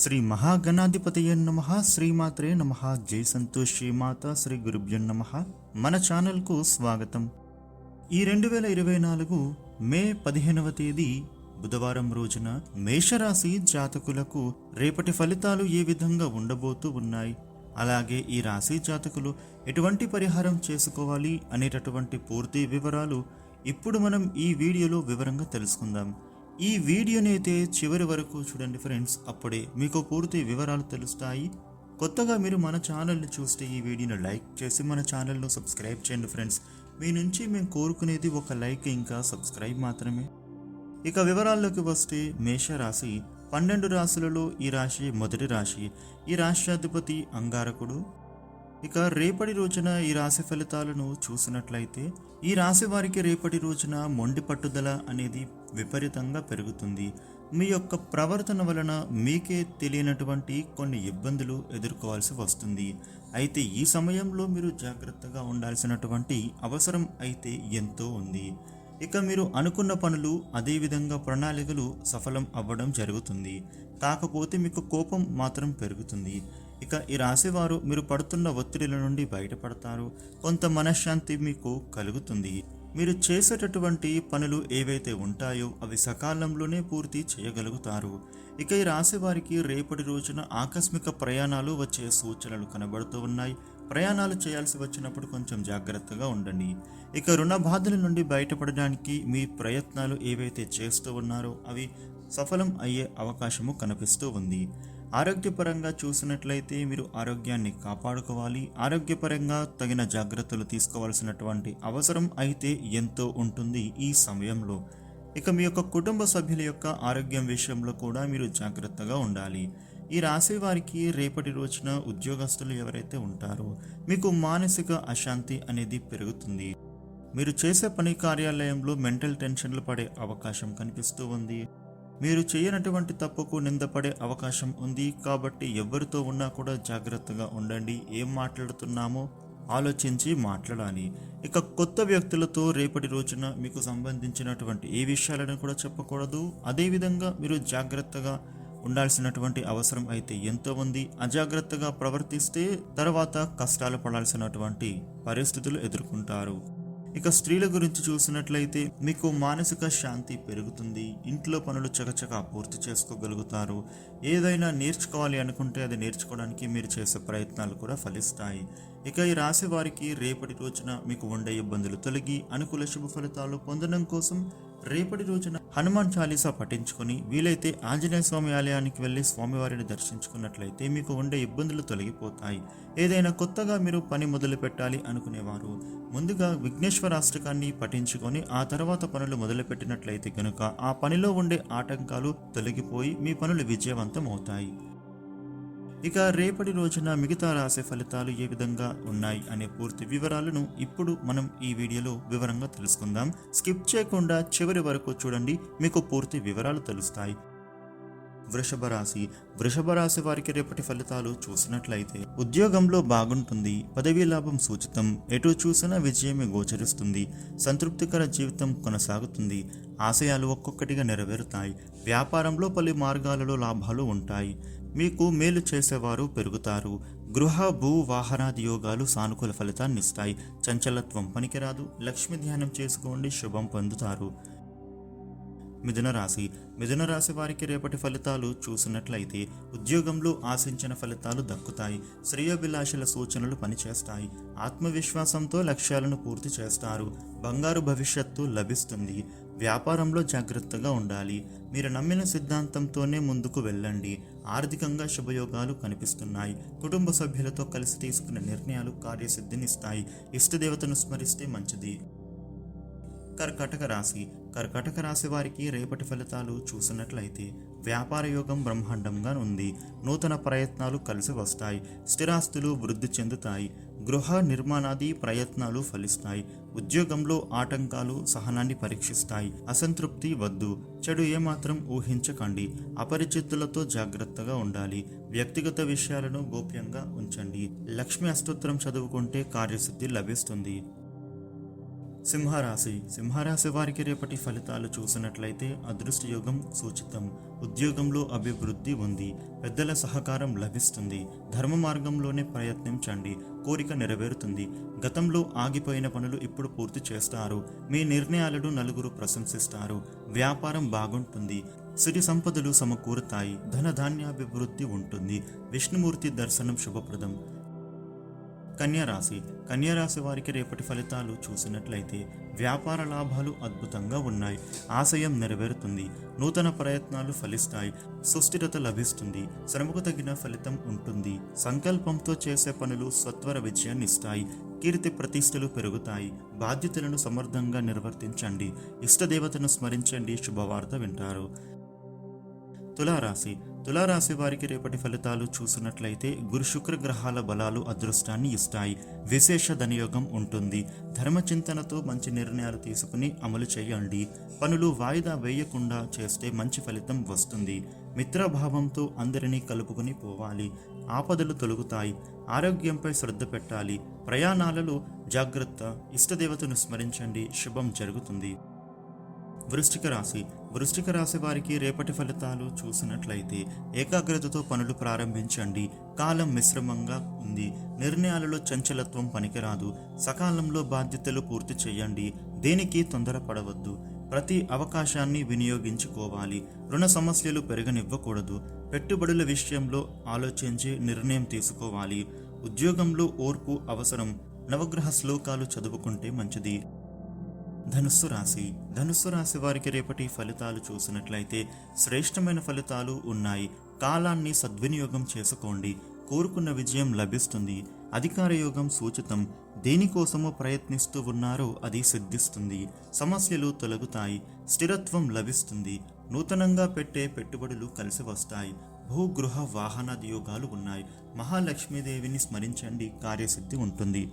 శ్రీ మహాగణాధిపతయ నమ శ్రీమాత్రే నమ జై సంతోష్ శ్రీమాత శ్రీ గురుభ్యం నమ. మన ఛానల్కు స్వాగతం. ఈ రెండు వేల ఇరవై నాలుగు మే పదిహేనవ తేదీ బుధవారం రోజున మేషరాశి జాతకులకు రేపటి ఫలితాలు ఏ విధంగా ఉండబోతూ ఉన్నాయి? అలాగే ఈ రాశి జాతకులు ఎటువంటి పరిహారం చేసుకోవాలి అనేటటువంటి పూర్తి వివరాలు ఇప్పుడు మనం ఈ వీడియోలో వివరంగా తెలుసుకుందాం. ఈ వీడియోని అయితే చివరి వరకు చూడండి ఫ్రెండ్స్. అప్పుడే మీకు పూర్తి వివరాలు తెలుస్తాయి. కొత్తగా మీరు మన ఛానల్ని చూస్తే ఈ వీడియోని లైక్ చేసి మన ఛానల్ను సబ్స్క్రైబ్ చేయండి ఫ్రెండ్స్. మీ నుంచి మేము కోరుకునేది ఒక లైక్ ఇంకా సబ్స్క్రైబ్ మాత్రమే. ఇక వివరాల్లోకి వస్తే మేషరాశి పన్నెండు రాశులలో ఈ రాశి మొదటి రాశి. ఈ రాష్ట్రాధిపతి అంగారకుడు. ఇక రేపటి రోజున ఈ రాశి ఫలితాలను చూసినట్లయితే ఈ రాశి వారికి రేపటి రోజున మొండి పట్టుదల అనేది విపరీతంగా పెరుగుతుంది. మీ యొక్క ప్రవర్తన వలన మీకే తెలియనటువంటి కొన్ని ఇబ్బందులు ఎదుర్కోవాల్సి వస్తుంది. అయితే ఈ సమయంలో మీరు జాగ్రత్తగా ఉండాల్సినటువంటి అవసరం అయితే ఎంతో ఉంది. ఇక మీరు అనుకున్న పనులు అదేవిధంగా ప్రణాళికలు సఫలం అవ్వడం జరుగుతుంది. కాకపోతే మీకు కోపం మాత్రం పెరుగుతుంది. ఇక ఈ రాశివారు మీరు పడుతున్న ఒత్తిడిల నుండి బయటపడతారు. కొంత మనశ్శాంతి మీకు కలుగుతుంది. మీరు చేసేటటువంటి పనులు ఏవైతే ఉంటాయో అవి సకాలంలోనే పూర్తి చేయగలుగుతారు. ఇక ఈ రాశి వారికి రేపటి రోజున ఆకస్మిక ప్రయాణాలు వచ్చే సూచనలు కనబడుతూ ఉన్నాయి. ప్రయాణాలు చేయాల్సి వచ్చినప్పుడు కొంచెం జాగ్రత్తగా ఉండండి. ఇక రుణ బాధల నుండి బయటపడడానికి మీ ప్రయత్నాలు ఏవైతే చేస్తూ ఉన్నారో అవి సఫలం అయ్యే అవకాశము కనిపిస్తూ ఉంది. ఆరోగ్యపరంగా చూసినట్లయితే మీరు ఆరోగ్యాన్ని కాపాడుకోవాలి. ఆరోగ్యపరంగా తగిన జాగ్రత్తలు తీసుకోవాల్సినటువంటి అవసరం అయితే ఎంతో ఉంటుంది ఈ సమయంలో. ఇక మీ యొక్క కుటుంబ సభ్యుల యొక్క ఆరోగ్యం విషయంలో కూడా మీరు జాగ్రత్తగా ఉండాలి. ఈ రాశి వారికి రేపటి రోజున ఉద్యోగస్తులు ఎవరైతే ఉంటారో మీకు మానసిక అశాంతి అనేది పెరుగుతుంది. మీరు చేసే పని కార్యాలయంలో మెంటల్ టెన్షన్లు పడే అవకాశం కనిపిస్తూ ఉంది. మీరు చేయనటువంటి తప్పుకు నిందపడే అవకాశం ఉంది. కాబట్టి ఎవరితో ఉన్నా కూడా జాగ్రత్తగా ఉండండి. ఏం మాట్లాడుతున్నామో ఆలోచించి మాట్లాడాలి. ఇక కొత్త వ్యక్తులతో రేపటి రోజున మీకు సంబంధించినటువంటి ఏ విషయాలను కూడా చెప్పకూడదు. అదేవిధంగా మీరు జాగ్రత్తగా ఉండాల్సినటువంటి అవసరం అయితే ఎంతో ఉంది. అజాగ్రత్తగా ప్రవర్తిస్తే తర్వాత కష్టాలు పడాల్సినటువంటి పరిస్థితులు ఎదుర్కొంటారు. ఇక స్త్రీల గురించి చూసినట్లయితే మీకు మానసిక శాంతి పెరుగుతుంది. ఇంట్లో పనులు చకచకా పూర్తి చేసుకోగలుగుతారు. ఏదైనా నేర్చుకోవాలి అనుకుంటే అది నేర్చుకోవడానికి మీరు చేసే ప్రయత్నాలు కూడా ఫలిస్తాయి. ఇక ఈ రాశి వారికి రేపటి రోజున మీకు ఉండే ఇబ్బందులు తొలగి అనుకూల శుభ ఫలితాలు పొందడం కోసం రేపటి రోజున హనుమాన్ చాలీసా పఠించుకొని వీలైతే ఆంజనేయ స్వామి ఆలయానికి వెళ్ళి స్వామివారిని దర్శించుకున్నట్లయితే మీకు ఉండే ఇబ్బందులు తొలగిపోతాయి. ఏదైనా కొత్తగా మీరు పని మొదలు పెట్టాలి అనుకునేవారు ముందుగా విఘ్నేశ్వర అష్టకాన్ని పఠించుకొని ఆ తర్వాత పనులు మొదలుపెట్టినట్లయితే కనుక ఆ పనిలో ఉండే ఆటంకాలు తొలగిపోయి మీ పనులు విజయవంతం అవుతాయి ఇక రేపటి రోజున మిగతా రాసే ఫలితాలు ఏ విధంగా ఉన్నాయి అనే పూర్తి వివరాలను ఇప్పుడు మనం ఈ వీడియోలో వివరంగా తెలుసుకుందాం. స్కిప్ చేయకుండా చివరి వరకు చూడండి మీకు పూర్తి వివరాలు తెలుస్తాయి. వృషభ రాశి. వృషభ రాశి వారికి రేపటి ఫలితాలు చూసినట్లయితే ఉద్యోగంలో బాగుంటుంది పదవీ లాభం సూచితం. ఎటు చూసినా విజయమే గోచరిస్తుంది. సంతృప్తికర జీవితం కొనసాగుతుంది. ఆశయాలు ఒక్కొక్కటిగా నెరవేరుతాయి. వ్యాపారంలో పలు మార్గాలలో లాభాలు ఉంటాయి. మీకు మేలు చేసేవారు పెరుగుతారు. గృహ భూ వాహనాది యోగాలు సానుకూల ఫలితాన్ని ఇస్తాయి. చంచలత్వం పనికిరాదు. లక్ష్మి ధ్యానం చేసుకోండి. శుభం పొందుతారు. మిథున రాశి. మిథున రాశి వారికి రేపటి ఫలితాలు చూసినట్లయితే ఉద్యోగంలో ఆశించిన ఫలితాలు దక్కుతాయి. శ్రేయోభిలాషుల సూచనలు పనిచేస్తాయి. ఆత్మవిశ్వాసంతో లక్ష్యాలను పూర్తి చేస్తారు. బంగారు భవిష్యత్తు లభిస్తుంది. వ్యాపారంలో జాగ్రత్తగా ఉండాలి. మీరు నమ్మిన సిద్ధాంతంతోనే ముందుకు వెళ్ళండి. ఆర్థికంగా శుభయోగాలు కనిపిస్తున్నాయి. కుటుంబ సభ్యులతో కలిసి తీసుకున్న నిర్ణయాలు కార్యసిద్ధినిస్తాయి. ఇష్టదేవతను స్మరిస్తే మంచిది. కర్కటక రాశి. కర్కటక రాశి వారికి రేపటి ఫలితాలు చూసినట్లయితే వ్యాపార యోగం బ్రహ్మాండంగా ఉంది. నూతన ప్రయత్నాలు కలిసి వస్తాయి. స్థిరాస్తులు వృద్ధి చెందుతాయి. గృహ నిర్మాణాది ప్రయత్నాలు ఫలిస్తాయి. ఉద్యోగంలో ఆటంకాలు సహనాన్ని పరీక్షిస్తాయి. అసంతృప్తి వద్దు. చెడు ఏమాత్రం ఊహించకండి. అపరిచితులతో జాగ్రత్తగా ఉండాలి. వ్యక్తిగత విషయాలను గోప్యంగా ఉంచండి. లక్ష్మి అస్తోత్రం చదువుకుంటే కార్యసిద్ధి లభిస్తుంది. సింహరాశి. సింహరాశి వారికి రేపటి ఫలితాలు చూసినట్లయితే అదృష్ట యోగం సూచితం. ఉద్యోగంలో అభివృద్ధి ఉంది. పెద్దల సహకారం లభిస్తుంది. ధర్మ మార్గంలోనే ప్రయత్నించండి. కోరిక నెరవేరుతుంది. గతంలో ఆగిపోయిన పనులు ఇప్పుడు పూర్తి చేస్తారు. మీ నిర్ణయాలను నలుగురు ప్రశంసిస్తారు. వ్యాపారం బాగుంటుంది. సిరి సంపదలు సమకూరుతాయి. ధనధాన్యాభివృద్ధి ఉంటుంది. విష్ణుమూర్తి దర్శనం శుభప్రదం. కన్యారాశి. కన్యారాశి వారికి రేపటి ఫలితాలు చూసినట్లయితే వ్యాపార లాభాలు అద్భుతంగా ఉన్నాయి. ఆశయం నెరవేరుతుంది. నూతన ప్రయత్నాలు ఫలిస్తాయి. సుస్థిరత లభిస్తుంది. శ్రమకు తగిన ఫలితం ఉంటుంది. సంకల్పంతో చేసే పనులు సత్వర విజయాన్ని ఇస్తాయి. కీర్తి ప్రతిష్టలు పెరుగుతాయి. బాధ్యతలను సమర్థంగా నిర్వర్తించండి. ఇష్టదేవతను స్మరించండి. శుభవార్త వింటారు. తులారాశి. తులారాశి వారికి రేపటి ఫలితాలు చూసినట్లయితే గురు శుక్ర గ్రహాల బలాలు అదృష్టాన్ని ఇస్తాయి. విశేష ధనయోగం ఉంటుంది. ధర్మచింతనతో మంచి నిర్ణయాలు తీసుకుని అమలు చేయండి. పనులు వాయిదా వేయకుండా చేస్తే మంచి ఫలితం వస్తుంది. మిత్రభావంతో అందరినీ కలుపుకుని పోవాలి. ఆపదలు తొలుగుతాయి. ఆరోగ్యంపై శ్రద్ధ పెట్టాలి. ప్రయాణాలలో జాగ్రత్త ఇష్టదేవతను స్మరించండి. శుభం జరుగుతుంది. వృశ్చిక రాశి. వృశ్చిక రాశి వారికి రేపటి ఫలితాలు చూసినట్లయితే ఏకాగ్రతతో పనులు ప్రారంభించండి. కాలం మిశ్రమంగా ఉంది. నిర్ణయాలలో చంచలత్వం పనికిరాదు. సకాలంలో బాధ్యతలు పూర్తి చేయండి. దేనికి తొందరపడవద్దు. ప్రతి అవకాశాన్ని వినియోగించుకోవాలి. రుణ సమస్యలు పెరగనివ్వకూడదు. పెట్టుబడుల విషయంలో ఆలోచించి నిర్ణయం తీసుకోవాలి. ఉద్యోగంలో ఓర్పు అవసరం. నవగ్రహ శ్లోకాలు చదువుకుంటే మంచిది. ధనుస్సు రాశి. ధనుస్సు రాశి వారికి రేపటి ఫలితాలు చూసినట్లయితే శ్రేష్టమైన ఫలితాలు ఉన్నాయి. కాలాన్ని సద్వినియోగం చేసుకోండి. కోరుకున్న విజయం లభిస్తుంది. అధికార యోగం సూచితం. దేనికోసమో ప్రయత్నిస్తూ ఉన్నారో అది సిద్ధిస్తుంది. సమస్యలు తొలగుతాయి. స్థిరత్వం లభిస్తుంది. నూతనంగా పెట్టే పెట్టుబడులు కలిసి వస్తాయి. భూగృహ వాహన యోగాలు ఉన్నాయి. మహాలక్ష్మీదేవిని స్మరించండి. కార్యసిద్ధి ఉంటుంది.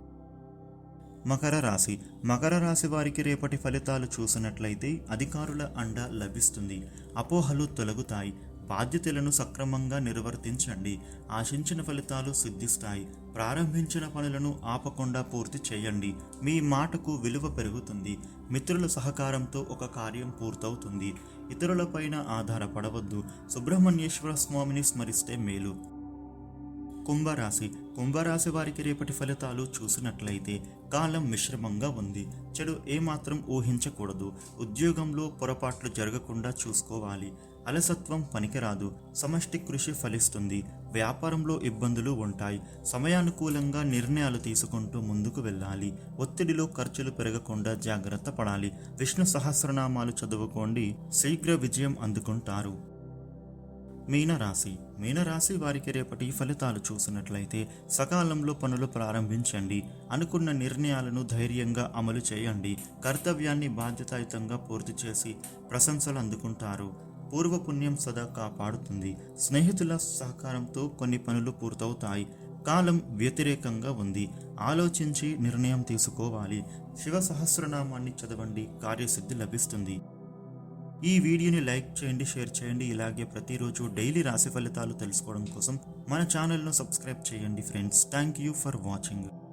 మకర రాశి. మకర రాశి వారికి రేపటి ఫలితాలు చూసినట్లయితే అధికారుల అండ లభిస్తుంది. అపోహలు తొలగుతాయి. బాధ్యతలను సక్రమంగా నిర్వర్తించండి. ఆశించిన ఫలితాలు సిద్ధిస్తాయి. ప్రారంభించిన పనులను ఆపకుండా పూర్తి చేయండి. మీ మాటకు విలువ పెరుగుతుంది. మిత్రుల సహకారంతో ఒక కార్యం పూర్తవుతుంది. ఇతరులపైన ఆధారపడవద్దు. సుబ్రహ్మణ్యేశ్వర స్వామిని స్మరిస్తే మేలు. కుంభరాశి కుంభరాశి వారికి రేపటి ఫలితాలు చూసినట్లయితే కాలం మిశ్రమంగా ఉంది. చెడు ఏమాత్రం ఊహించకూడదు. ఉద్యోగంలో పొరపాట్లు జరగకుండా చూసుకోవాలి. అలసత్వం పనికిరాదు. సమష్టి కృషి ఫలిస్తుంది. వ్యాపారంలో ఇబ్బందులు ఉంటాయి. సమయానుకూలంగా నిర్ణయాలు తీసుకుంటూ ముందుకు వెళ్ళాలి. ఒత్తిడిలో ఖర్చులు పెరగకుండా జాగ్రత్త పడాలి. విష్ణు సహస్రనామాలు చదువుకోండి. శీఘ్ర విజయం అందుకుంటారు. మీనరాశి. మీనరాశి వారికి రేపటి ఫలితాలు చూసినట్లయితే సకాలంలో పనులు ప్రారంభించండి. అనుకున్న నిర్ణయాలను ధైర్యంగా అమలు చేయండి. కర్తవ్యాన్ని బాధ్యతాయుతంగా పూర్తి చేసి ప్రశంసలు అందుకుంటారు. పూర్వపుణ్యం సదా కాపాడుతుంది. స్నేహితుల సహకారంతో కొన్ని పనులు పూర్తవుతాయి. కాలం వ్యతిరేకంగా ఉంది. ఆలోచించి నిర్ణయం తీసుకోవాలి. శివ సహస్రనామాన్ని చదవండి. కార్యసిద్ధి లభిస్తుంది. ఈ వీడియోని లైక్ చేయండి షేర్ చేయండి. ఇలాగే ప్రతిరోజు డైలీ రాశి ఫలితాలు తెలుసుకోవడం కోసం మన ఛానల్ను సబ్స్క్రైబ్ చేయండి friends. Thank you for watching.